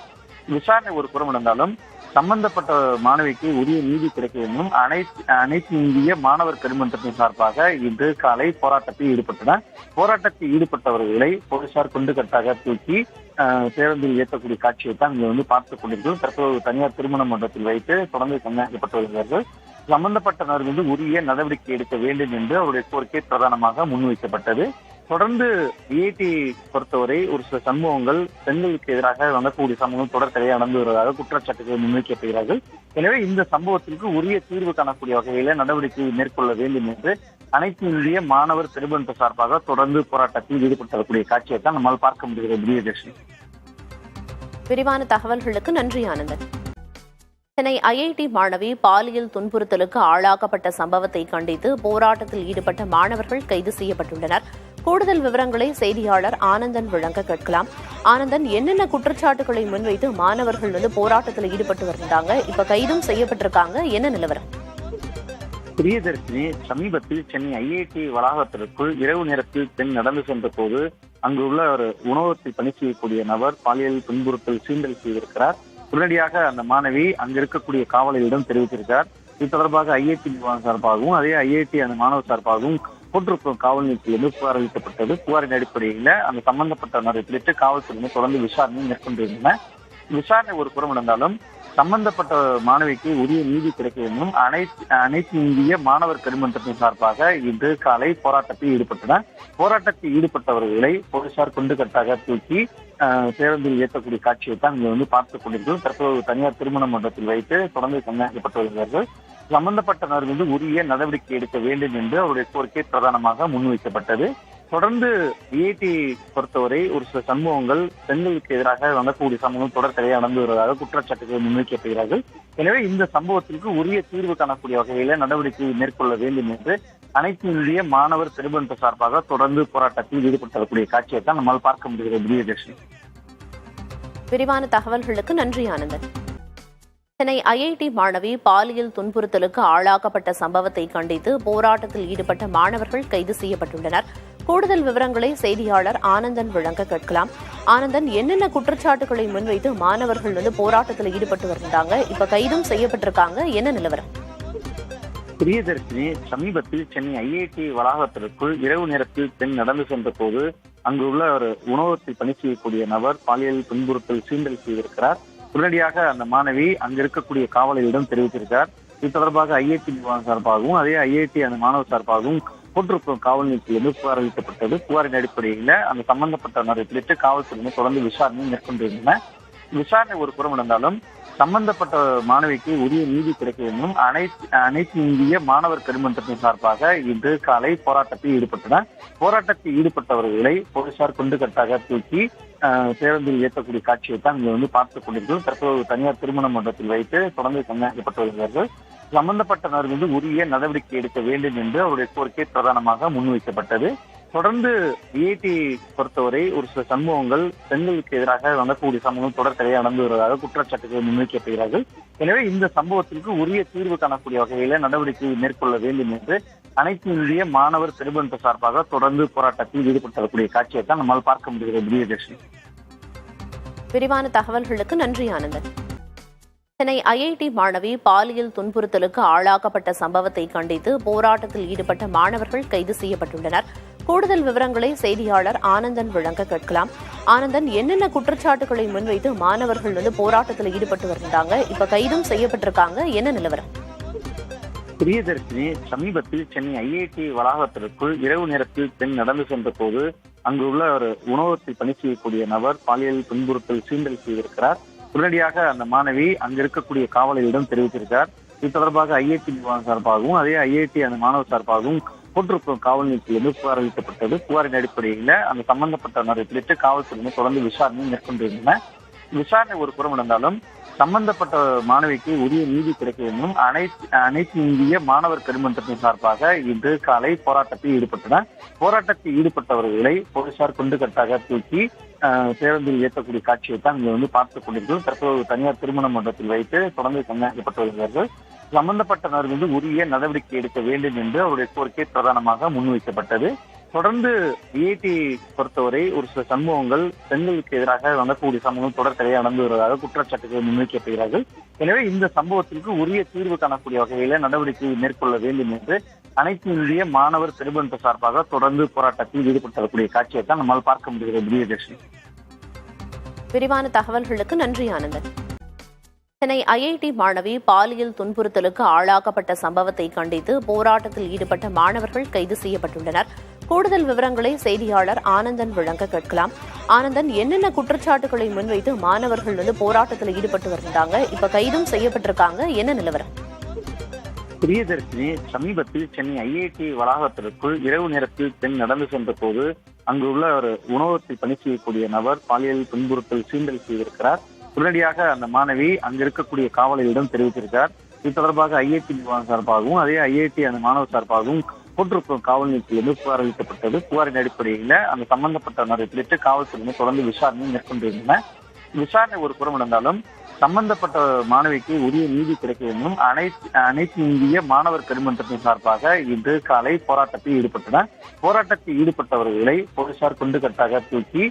விசாரணை ஒரு புறம் நடந்தாலும் சம்பந்தப்பட்ட மாணவிக்கு உரிய நீதி கிடைக்க வேண்டும். அனைத்து அனைத்து இந்திய மாணவர் பெருமன்றத்தின் சார்பாக இன்று காலை போராட்டத்தில் ஈடுபட்டனர். போராட்டத்தில் ஈடுபட்டவர்களை போலீசார் குண்டு கட்டாக தூக்கி அஹ், பேருந்தில் ஏற்றக்கூடிய காட்சியை தான் இங்க வந்து பார்த்துக் கொண்டிருக்கிறோம். தற்போது தனியார் திருமண மன்றத்தில் வைத்து தொடர்ந்து கண்காணிக்கப்பட்டு வருகிறார்கள். சம்பந்தப்பட்டவர் மீது உரிய நடவடிக்கை எடுக்க வேண்டும் என்று அவருடைய கோரிக்கை பிரதானமாக முன்வைக்கப்பட்டது. தொடர்ந்து விஐடி பொறுத்தவரை ஒரு சில சம்பவங்கள் பெண்களுக்கு எதிராக நடக்கக்கூடிய சம்பவம் தொடர்கதையாக நடந்து வருவதாக குற்றச்சாட்டுகள் முன்வைக்கப்படுகிறார்கள். எனவே இந்த சம்பவத்திற்கு உரிய தீர்வு காணக்கூடிய வகையில நடவடிக்கை மேற்கொள்ள வேண்டும் என்று அனைத்து இந்திய மாணவர் பெருமன்ற சார்பாக தொடர்ந்து போராட்டத்தில் ஈடுபட்டு வரக்கூடிய காட்சியை தான் நம்மால் பார்க்க முடிகிறது. பிரியதர்ஷினி விரிவான தகவல்களுக்கு நன்றி ஆனந்தன். சென்னை ஐஐடி மாணவி பாலியல் துன்புறுத்தலுக்கு ஆளாக்கப்பட்ட சம்பவத்தை கண்டித்து போராட்டத்தில் ஈடுபட்ட மாணவர்கள் கைது செய்யப்பட்டுள்ளனர். கூடுதல் விவரங்களை செய்தியாளர் ஆனந்தன் வழங்க கேட்கலாம். ஆனந்தன் என்னென்ன குற்றச்சாட்டுகளை முன்வைத்து மாணவர்கள் வந்து போராட்டத்தில் ஈடுபட்டு வருகிறாங்க? இப்ப கைதும் செய்யப்பட்டிருக்காங்க. என்ன நிலவரம்? பிரியதர்ஷினி சமீபத்தில் சென்னை ஐஐடி வளாகத்திற்குள் இரவு நேரத்தில் பெண் நடந்து சென்ற போது அங்கு உள்ள ஒரு உணவகத்தில் பணி செய்யக்கூடிய நபர் பாலியல் துன்புறுத்தல் சீண்டல் செய்திருக்கிறார். உடனடியாக அந்த மாணவி அங்க இருக்கக்கூடிய காவலரிடம் தெரிவித்திருக்கிறார். இது தொடர்பாக ஐஐடி நிர்வாகம் சார்பாகவும் அதே ஐஐடி அந்த மாணவர் சார்பாகவும் கூட்டுறவு காவல் நிலையத்திலிருந்து புகார் அளிக்கப்பட்டது. புகாரின் அடிப்படையில் அந்த சம்பந்தப்பட்டவரை குறித்து காவல்துறையினர் தொடர்ந்து விசாரணை மேற்கொண்டிருந்தனர். விசாரணை ஒரு புறம் நடந்தாலும் சம்பந்தப்பட்ட மாணவிக்கு உரிய நீதி கிடைக்க வேண்டும். அனைத்து அனைத்து இந்திய மாணவர் பெருமன்றத்தின் சார்பாக இன்று காலை போராட்டத்தில் ஈடுபட்டனர். போராட்டத்தில் ஈடுபட்டவர்களை போலீசார் குண்டு கட்டாக தூக்கி பேருந்தில் ஏற்றக்கூடிய காட்சியை தான் இங்க வந்து பார்த்துக் கொண்டிருக்கிறோம். தற்போது தனியார் திருமண மன்றத்தில் வைத்து தொடர்ந்து கண்காணிக்கப்பட்டு வருகிறார்கள். சம்பந்தப்பட்டனர் மீது உரிய நடவடிக்கை எடுக்க வேண்டும் என்று அவருடைய கோரிக்கை பிரதானமாக முன்வைக்கப்பட்டது. தொடர்ந்து விஐடி பொறுத்தவரை ஒரு சில சம்பவங்கள் பெண்களுக்கு எதிராக நடக்கக்கூடிய சம்பவங்கள் தொடர்கதையாக நடந்து வருவதாக குற்றச்சாட்டுகள் முன்வைக்கப்படுகிறார்கள் எனவே இந்த சம்பவத்திற்கு உரிய தீர்வு காணக்கூடிய வகையில நடவடிக்கை மேற்கொள்ள வேண்டும் என்று அனைத்து இந்திய மாணவர் பெருமன்ற சார்பாக தொடர்ந்து போராட்டத்தில் ஈடுபடுத்தக்கூடிய காட்சியை தான் நம்மால் பார்க்க முடிகிறது பிரியதர்ஷினி விரிவான தகவல்களுக்கு நன்றி ஆனந்தன். சென்னை ஐஐடி மாணவி பாலியல் துன்புறுத்தலுக்கு ஆளாக்கப்பட்ட சம்பவத்தை கண்டித்து போராட்டத்தில் ஈடுபட்ட மாணவர்கள் கைது செய்யப்பட்டுள்ளனர். கூடுதல் விவரங்களை செய்தியாளர் ஆனந்தன் வழங்க கேட்கலாம். ஆனந்தன் என்னென்ன குற்றச்சாட்டுகளை முன்வைத்து மாணவர்கள் வந்து போராட்டத்தில் ஈடுபட்டு வருகிறாங்க இப்ப கைதும் செய்யப்பட்டிருக்காங்க. என்ன நிலவரம்? பிரியதர்ஷினி சமீபத்தில் சென்னை ஐஐடி வளாகத்திற்குள் இரவு நேரத்தில் பெண் நடந்து சென்ற போது அங்கு உள்ள ஒரு உணவகத்தில் பணி செய்யக்கூடிய நபர் பாலியல் துன்புறுத்தல் சீண்டல் செய்திருக்கிறார். உடனடியாக அந்த மாணவி அங்கு இருக்கக்கூடிய காவலரிடம் தெரிவித்திருக்கிறார். இது தொடர்பாக ஐஐடி நிர்வாகம் சார்பாகவும் அதே ஐஐடி அந்த மாணவர் சார்பாகவும் கூட்டுறவு காவல் நிலையத்திலிருந்து புகார் அளிக்கப்பட்டது புகாரின் அடிப்படையில் அந்த சம்பந்தப்பட்டவரை பிடித்து காவல்துறையினர் தொடர்ந்து விசாரணை மேற்கொண்டிருந்தன. விசாரணை ஒரு புறம் நடந்தாலும் சம்பந்தப்பட்ட மாணவிக்கு உரிய நீதி கிடைக்க வேண்டும். அனைத்து அனைத்து இந்திய மாணவர் கருமன்றத்தின் சார்பாக இன்று காலை போராட்டத்தில் ஈடுபட்டனர். போராட்டத்தில் ஈடுபட்டவர்களை போலீசார் குண்டு கட்டாக தூக்கி பேருந்தில் ஏற்றக்கூடிய காட்சியை தான் இங்க வந்து பார்த்துக் கொண்டிருக்கிறோம். தற்போது தனியார் திருமண மன்றத்தில் வைத்து தொடர்ந்து கண்காணிக்கப்பட்டு வருகிறார்கள். சம்பந்தப்பட்டவர் மீது உரிய நடவடிக்கை எடுக்க வேண்டும் என்று அவருடைய கோரிக்கை பிரதானமாக முன்வைக்கப்பட்டது. தொடர்ந்து ஐஐடி பொறுத்தவரை ஒரு சில சம்பவங்கள் பெண்களுக்கு எதிராக நடக்கக்கூடிய சம்பவங்கள் தொடர் கதையாக நடந்து வருவதாக குற்றச்சாட்டுகள் முன்வைக்கப்படுகிறார்கள் எனவே இந்த சம்பவத்திற்கு உரிய தீர்வு காணக்கூடிய வகையில நடவடிக்கை மேற்கொள்ள வேண்டும் என்று அனைத்து இந்திய மாணவர் பெருமன்ற சார்பாக தொடர்ந்து போராட்டத்தில் ஈடுபட்டு வரக்கூடிய காட்சியை தான் நம்மால் பார்க்க முடிகிறது பிரியதர்ஷினி. விரிவான தகவல்களுக்கு நன்றி ஆனந்தன். சென்னை ஐஐடி மாணவி பாலியல் துன்புறுத்தலுக்கு ஆளாக்கப்பட்ட சம்பவத்தை கண்டித்து போராட்டத்தில் ஈடுபட்ட மாணவர்கள் கைது செய்யப்பட்டுள்ளனர். கூடுதல் விவரங்களை செய்தியாளர் ஆனந்தன் வழங்க கேட்கலாம். ஆனந்தன் என்னென்ன குற்றச்சாட்டுகளை முன்வைத்து மாணவர்கள் வந்து போராட்டத்தில் ஈடுபட்டு வருகிறாங்க? இப்ப கைதும் செய்யப்பட்டிருக்காங்க. என்ன நிலவரம்? பிரியதர்ஷினி சமீபத்தில் சென்னை ஐஐடி வளாகத்திற்குள் இரவு நேரத்தில் பெண் நடந்து சென்ற போது அங்கு உள்ள ஒரு உணவகத்தில் பணி செய்யக்கூடிய நபர் பாலியல் துன்புறுத்தல் சீண்டல் செய்திருக்கிறார். உடனடியாக அந்த மாணவி அங்கு இருக்கக்கூடிய காவலரிடம் தெரிவித்திருக்கிறார். இது தொடர்பாக ஐஐடி நிர்வாகம் சார்பாகவும் அதே ஐஐடி அந்த மாணவர் சார்பாகவும் கூட்டுறவு காவல் நிலையத்திலிருந்து புகார் அளிக்கப்பட்டது புகாரின் அடிப்படையில் அந்த சம்பந்தப்பட்டவரை பிடித்து காவல்துறையினர் தொடர்ந்து விசாரணை மேற்கொண்டிருந்தன. விசாரணை ஒரு புறம் நடந்தாலும் சம்பந்தப்பட்ட மாணவிக்கு உரிய நீதி கிடைக்க வேண்டும். அனைத்து அனைத்து இந்திய மாணவர் கருமன்றத்தின் சார்பாக இன்று காலை போராட்டத்தில் ஈடுபட்டனர் போராட்டத்தில் ஈடுபட்டவர்களை போலீசார் குண்டு கட்டாக தூக்கி அஹ், பேருந்தில் ஏற்றக்கூடிய காட்சியை தான் இங்க வந்து பார்த்துக் கொண்டிருக்கிறோம். தற்போது தனியார் திருமண மன்றத்தில் வைத்து தொடர்ந்து கண்காணிக்கப்பட்டு வருகிறார்கள். சம்பந்தப்பட்டவர் மீது உரிய நடவடிக்கை எடுக்க வேண்டும் என்று அவருடைய கோரிக்கை பிரதானமாக முன்வைக்கப்பட்டது. தொடர்ந்து ஐஐடி பொறுத்தவரை ஒரு சில சம்பவங்கள் பெண்களுக்கு எதிராக நடக்கக்கூடிய சம்பவங்கள் தொடர் கதையாக நடந்து வருவதாக குற்றச்சாட்டுகள் முன்வைக்கப்படுகிறார்கள் எனவே இந்த சம்பவத்திற்கு உரிய தீர்வு காணக்கூடிய வகையில நடவடிக்கை மேற்கொள்ள வேண்டும் என்று அனைத்து இந்திய மாணவர் பெருமன்ற சார்பாக தொடர்ந்து போராட்டத்தில் ஈடுபட்டு வரக்கூடிய காட்சியை தான் நம்மால் பார்க்க முடிகிறது. பிரியதர்ஷினி. விரிவான தகவல்களுக்கு நன்றி ஆனந்தன். சென்னை ஐஐடி மாணவி பாலியல் துன்புறுத்தலுக்கு ஆளாக்கப்பட்ட சம்பவத்தை கண்டித்து போராட்டத்தில் ஈடுபட்ட மாணவர்கள் கைது செய்யப்பட்டுள்ளனர். கூடுதல் விவரங்களை செய்தியாளர் ஆனந்தன் வழங்க கேட்கலாம். ஆனந்தன் என்னென்ன குற்றச்சாட்டுகளை முன்வைத்து மாணவர்கள் வந்து போராட்டத்தில் ஈடுபட்டு வருகிறாங்க? இப்ப கைதும் செய்யப்பட்டிருக்காங்க. என்ன நிலவரம்? பிரியதர்ஷினி சமீபத்தில் சென்னை ஐஐடி வளாகத்திற்குள் இரவு நேரத்தில் பெண் நடந்து சென்ற போது அங்கு உள்ள ஒரு உணவகத்தில் பணி செய்யக்கூடிய நபர் பாலியல் துன்புறுத்தல் சீண்டல் செய்திருக்கிறார். உடனடியாக அந்த மாணவி அங்க இருக்கக்கூடிய காவலர்களிடம் தெரிவித்திருக்கார் இது தொடர்பாக ஐஐடி நிர்வாகம் சார்பாகவும் அதே ஐஐடி அந்த மாணவர் சார்பாகவும் கூட்டுறவு காவல் நிலையத்திலிருந்து புகார் அளிக்கப்பட்டது. புகாரின் அடிப்படையில் அந்த சம்பந்தப்பட்டவரை பிடித்து காவல்துறையினர் தொடர்ந்து விசாரணை மேற்கொண்டிருந்தன விசாரணை ஒரு புறம் நடந்தாலும் சம்பந்தப்பட்ட மாணவிக்கு உரிய நீதி கிடைக்க வேண்டும். அனைத்து அனைத்து இந்திய மாணவர் கருமன்றத்தின் சார்பாக இன்று காலை போராட்டத்தில் ஈடுபட்டனர். போராட்டத்தில் ஈடுபட்டவர்களை போலீசார் குண்டு கட்டாக தூக்கி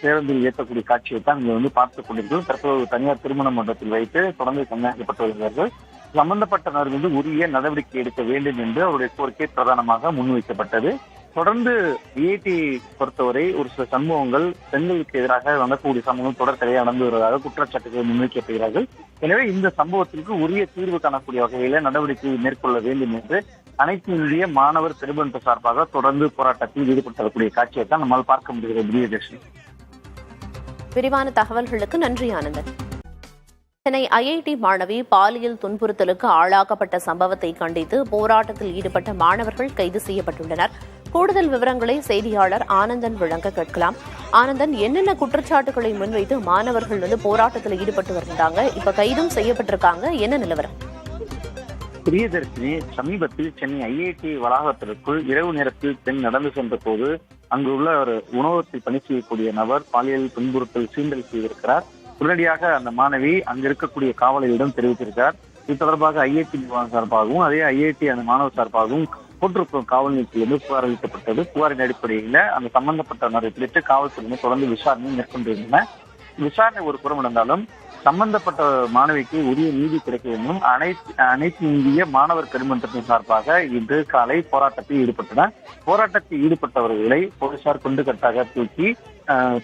பேருந்தில் ஏற்றக்கூடிய காட்சியை தான் இங்க வந்து பார்த்துக் கொண்டிருக்கிறோம். தற்போது தனியார் திருமண மன்றத்தில் வைத்து தொடர்ந்து கண்காணிக்கப்பட்டு வருகிறார்கள். சம்பந்தப்பட்டவர் வந்து உரிய நடவடிக்கை எடுக்க வேண்டும் என்று அவருடைய கோரிக்கை பிரதானமாக முன்வைக்கப்பட்டது. தொடர்ந்து விஐடி பொறுத்தவரை ஒரு சில சம்பவங்கள் பெண்களுக்கு எதிராக நடக்கக்கூடிய சம்பவங்கள் தொடர்கதையாக நடந்து வருவதாக குற்றச்சாட்டுகளை முன்வைக்கப்படுகிறார்கள் எனவே இந்த சம்பவத்திற்கு உரிய தீர்வு காணக்கூடிய வகையில நடவடிக்கை மேற்கொள்ள வேண்டும் என்று அனைத்து இந்திய மாணவர் பெருமன்ற சார்பாக தொடர்ந்து போராட்டத்தில் ஈடுபட்டு காட்சியை தான் நம்மால் பார்க்க முடிகிறது. பிரியதர்ஷினி. விரிவான தகவல்களுக்கு நன்றி ஆனந்தன். சென்னை ஐஐடி மாணவி பாலியல் துன்புறுத்தலுக்கு ஆளாக்கப்பட்ட சம்பவத்தை கண்டித்து போராட்டத்தில் ஈடுபட்ட மாணவர்கள் கைது செய்யப்பட்டுள்ளனர். கூடுதல் விவரங்களை செய்தியாளர் ஆனந்தன் வழங்க கேட்கலாம். ஆனந்தன் என்னென்ன குற்றச்சாட்டுகளை முன்வைத்து மாணவர்கள் வந்து போராட்டத்தில் ஈடுபட்டு வருகிறாங்க இப்ப கைதும் செய்யப்பட்டிருக்காங்க. என்ன நிலவரம்? பிரியதர்ஷினி சமீபத்தில் சென்னை ஐஐடி வளாகத்திற்குள் இரவு நேரத்தில் பெண் நடந்து சென்ற போது அங்கு உள்ள ஒரு உணவகத்தில் பணி செய்யக்கூடிய நபர் பாலியல் துன்புறுத்தல் சீண்டல் செய்திருக்கிறார். உடனடியாக அந்த மாணவி அங்கு இருக்கக்கூடிய காவலரிடம் தெரிவித்திருக்கிறார். இது தொடர்பாக ஐஐடி நிர்வாகம் சார்பாகவும் அதே ஐஐடி அந்த மாணவர் சார்பாகவும் கூட்டுறவு காவல் நிலையத்திலிருந்து புகார் அளிக்கப்பட்டது. புகாரின் அடிப்படையில் அந்த சம்பந்தப்பட்ட நபரை பிடித்து காவல்துறையினர் தொடர்ந்து விசாரணை மேற்கொண்டிருந்தனர். விசாரணை ஒரு புறம் நடந்தாலும் சம்பந்தப்பட்ட மாணவிக்கு உரிய நீதி கிடைக்க வேண்டும். அனைத்து அனைத்து இந்திய மாணவர் பெருமன்றத்தின் சார்பாக இன்று காலை போராட்டத்தில் ஈடுபட்டனர் போராட்டத்தில் ஈடுபட்டவர்களை போலீசார் குண்டு கட்டாக தூக்கி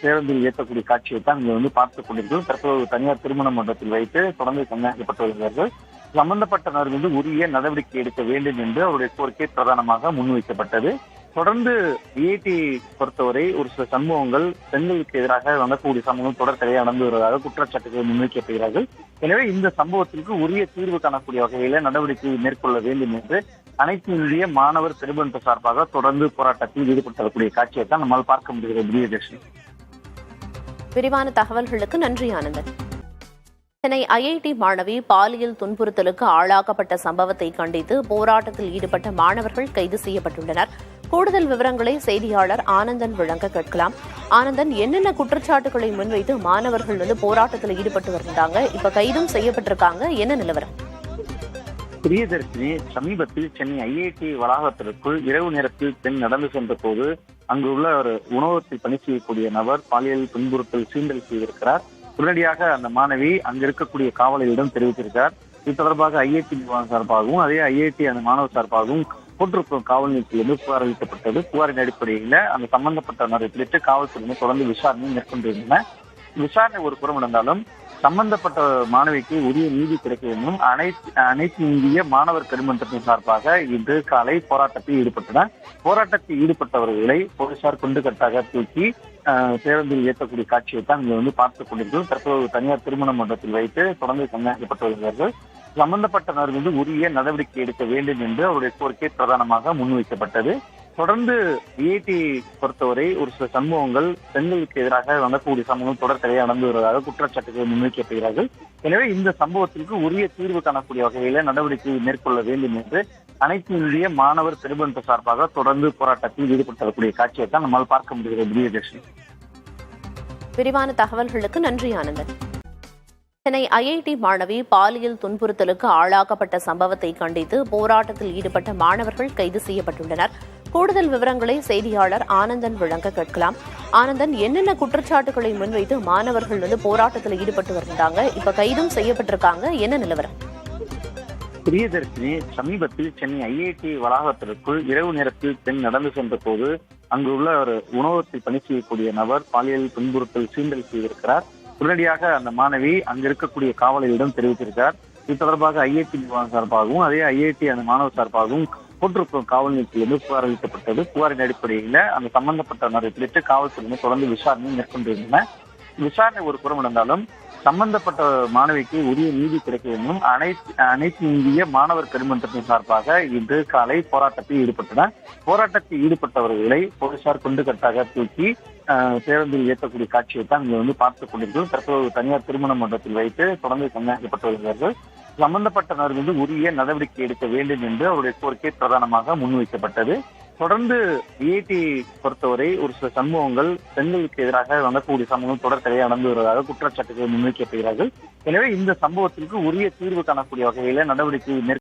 பேருந்தில் ஏற்றக்கூடிய காட்சியை தான் இங்க வந்து பார்த்துக் கொண்டிருக்கிறோம். தற்போது தனியார் திருமண மன்றத்தில் வைத்து தொடர்ந்து கண்காணிக்கப்பட்டு வருகிறார்கள். சம்பந்தப்பட்டவர் மீது உரிய நடவடிக்கை எடுக்க வேண்டும் என்று அவருடைய கோரிக்கை பிரதானமாக முன்வைக்கப்பட்டது. தொடர்ந்து விஐடி பொறுத்தவரை ஒரு சில சம்பவங்கள் பெண்களுக்கு எதிராக நடக்கக்கூடிய சம்பவங்கள் தொடர்கதையாக நடந்து வருவதாக குற்றச்சாட்டுகள் முன்வைக்கப்படுகிறார்கள் எனவே இந்த சம்பவத்திற்கு உரிய தீர்வு காணக்கூடிய வகையில நடவடிக்கை மேற்கொள்ள வேண்டும் என்று அனைத்து இந்திய மாணவர் பெருமன்ற சார்பாக தொடர்ந்து போராட்டத்தில் ஈடுபடுத்தக்கூடிய காட்சியை தான் நம்மால் பார்க்க முடிகிறது. பிரியதர்ஷன் விரிவான தகவல்களுக்கு நன்றி ஆனந்தன். சென்னை ஐஐடி மாணவி பாலியல் துன்புறுத்தலுக்கு ஆளாக்கப்பட்ட சம்பவத்தை கண்டித்து போராட்டத்தில் ஈடுபட்ட மாணவர்கள் கைது செய்யப்பட்டுள்ளனர். கூடுதல் விவரங்களை செய்தியாளர் ஆனந்தன் வழங்க கேட்கலாம். ஆனந்தன் என்னென்ன குற்றச்சாட்டுகளை முன்வைத்து மாணவர்கள் வந்து போராட்டத்தில் ஈடுபட்டு வருகிறாங்க? இப்ப கைதும் செய்யப்பட்டிருக்காங்க. என்ன நிலவரம்? பிரியதர்ஷினி சமீபத்தில் சென்னை ஐஐடி வளாகத்திற்குள் இரவு நேரத்தில் பெண் நடந்து சென்ற போது அங்கு உள்ள ஒரு உணவகத்தில் பணி செய்யக்கூடிய நபர் பாலியல் துன்புறுத்தல் சீண்டல் செய்திருக்கிறார். உடனடியாக அந்த மாணவி அங்கு இருக்கக்கூடிய காவலரிடம் தெரிவித்திருக்கிறார். இது தொடர்பாக ஐஐடி நிர்வாகம் சார்பாகவும் அதே ஐஐடி அந்த மாணவர் சார்பாகவும் கூட்டுறவு காவல் நிலையத்திலிருந்து புகார் அளிக்கப்பட்டது. புகாரின் அடிப்படையில் அந்த சம்பந்தப்பட்ட நபரை பிடித்து காவல்துறையினர் தொடர்ந்து விசாரணை மேற்கொண்டிருந்தனர் விசாரணை ஒரு புறம் நடந்தாலும் சம்பந்தப்பட்ட மாணவிக்கு உரிய நீதி கிடைக்க வேண்டும். அனைத்து அனைத்து இந்திய மாணவர் பெருமன்றத்தின் சார்பாக இன்று காலை போராட்டத்தில் ஈடுபட்டனர். போராட்டத்தில் ஈடுபட்டவர்களை போலீசார் குண்டு கட்டாக தூக்கி அஹ், பேருந்தில் ஏற்றக்கூடிய காட்சியை தான் இங்க வந்து பார்த்துக் கொண்டிருக்கிறோம். தற்போது தனியார் திருமண மன்றத்தில் வைத்து தொடர்ந்து கண்காணிக்கப்பட்டு வருகிறார்கள். சம்பந்தப்பட்டவர் மீது உரிய நடவடிக்கை எடுக்க வேண்டும் என்று அவருடைய கோரிக்கை பிரதானமாக முன்வைக்கப்பட்டது. தொடர்ந்து ஐஐடி பொறுத்தவரை ஒரு சில சம்பவங்கள் பெண்களுக்கு எதிராக நடக்கக்கூடிய சம்பவங்கள் தொடர்கதையாக நடந்து வருவதாக குற்றச்சாட்டுகள் முன்வைக்கப்படுகிறார்கள் எனவே இந்த சம்பவத்திற்கு உரிய தீர்வு காணக்கூடிய வகையில நடவடிக்கை மேற்கொள்ள வேண்டும் என்று அனைத்து இந்திய மாணவர் பெருமன்ற சார்பாக தொடர்ந்து போராட்டத்தில் ஈடுபட்டு வரக்கூடிய காட்சியை தான் நம்மால் பார்க்க முடிகிறது. பிரியதர்ஷினி. விரிவான தகவல்களுக்கு நன்றி ஆனந்தன். சென்னை ஐஐடி மாணவி பாலியல் துன்புறுத்தலுக்கு ஆளாக்கப்பட்ட சம்பவத்தை கண்டித்து போராட்டத்தில் ஈடுபட்ட மாணவர்கள் கைது செய்யப்பட்டுள்ளனர். கூடுதல் விவரங்களை செய்தியாளர் ஆனந்தன் வழங்க கேட்கலாம். ஆனந்தன் என்னென்ன குற்றச்சாட்டுகளை முன்வைத்து மாணவர்கள் வந்து போராட்டத்தில் ஈடுபட்டு வருகிறாங்க? இப்ப கைதும் செய்யப்பட்டிருக்காங்க. என்ன நிலவரம்? பிரியதர்ஷினி சமீபத்தில் சென்னை ஐஐடி வளாகத்திற்குள் இரவு நேரத்தில் பெண் நடந்து சென்ற போது அங்கு உள்ள ஒரு உணவகத்தில் பணி செய்யக்கூடிய நபர் பாலியல் துன்புறுத்தல் சீண்டல் செய்திருக்கிறார். உடனடியாக அந்த மாணவி அங்க இருக்கக்கூடிய காவலர்களிடம் தெரிவித்திருக்கார் இது தொடர்பாக ஐஐடி நிர்வாகம் சார்பாகவும் அதே ஐஐடி அந்த மாணவர் சார்பாகவும் கூட்டுறவு காவல் நிலையத்திலிருந்து புகார் அளிக்கப்பட்டது. புகாரின் அடிப்படையில் அந்த சம்பந்தப்பட்டவரை பிடித்து காவல்துறையினர் தொடர்ந்து விசாரணை மேற்கொண்டிருந்தன விசாரணை ஒரு புறம் நடந்தாலும் சம்பந்தப்பட்ட மாணவிக்கு உரிய நீதி கிடைக்க வேண்டும். அனைத்து அனைத்து இந்திய மாணவர் கருமன்றத்தின் சார்பாக இன்று காலை போராட்டத்தில் ஈடுபட்டனர். போராட்டத்தில் ஈடுபட்டவர்களை போலீசார் குண்டு கட்டாக தூக்கி பேருந்தில் ஏற்றக்கூடிய காட்சியை தான் இங்க வந்து பார்த்துக் கொண்டிருக்கிறோம். தற்போது தனியார் திருமண மன்றத்தில் வைத்து தொடர்ந்து கண்காணிக்கப்பட்டு வருகிறார்கள். சம்பந்தப்பட்டவர் வந்து உரிய நடவடிக்கை எடுக்க வேண்டும் என்று அவருடைய கோரிக்கை பிரதானமாக முன்வைக்கப்பட்டது. தொடர்ந்து ஐஐடி பொறுத்தவரை ஒரு சில சம்பவங்கள் பெண்களுக்கு எதிராக நடக்கக்கூடிய சம்பவங்கள் தொடர்கதையாக நடந்து வருவதாக குற்றச்சாட்டுகளை முன்வைக்கப்படுகிறார்கள் எனவே இந்த சம்பவத்திற்கு உரிய தீர்வு காணக்கூடிய வகையில நடவடிக்கை மேற்கொள்ள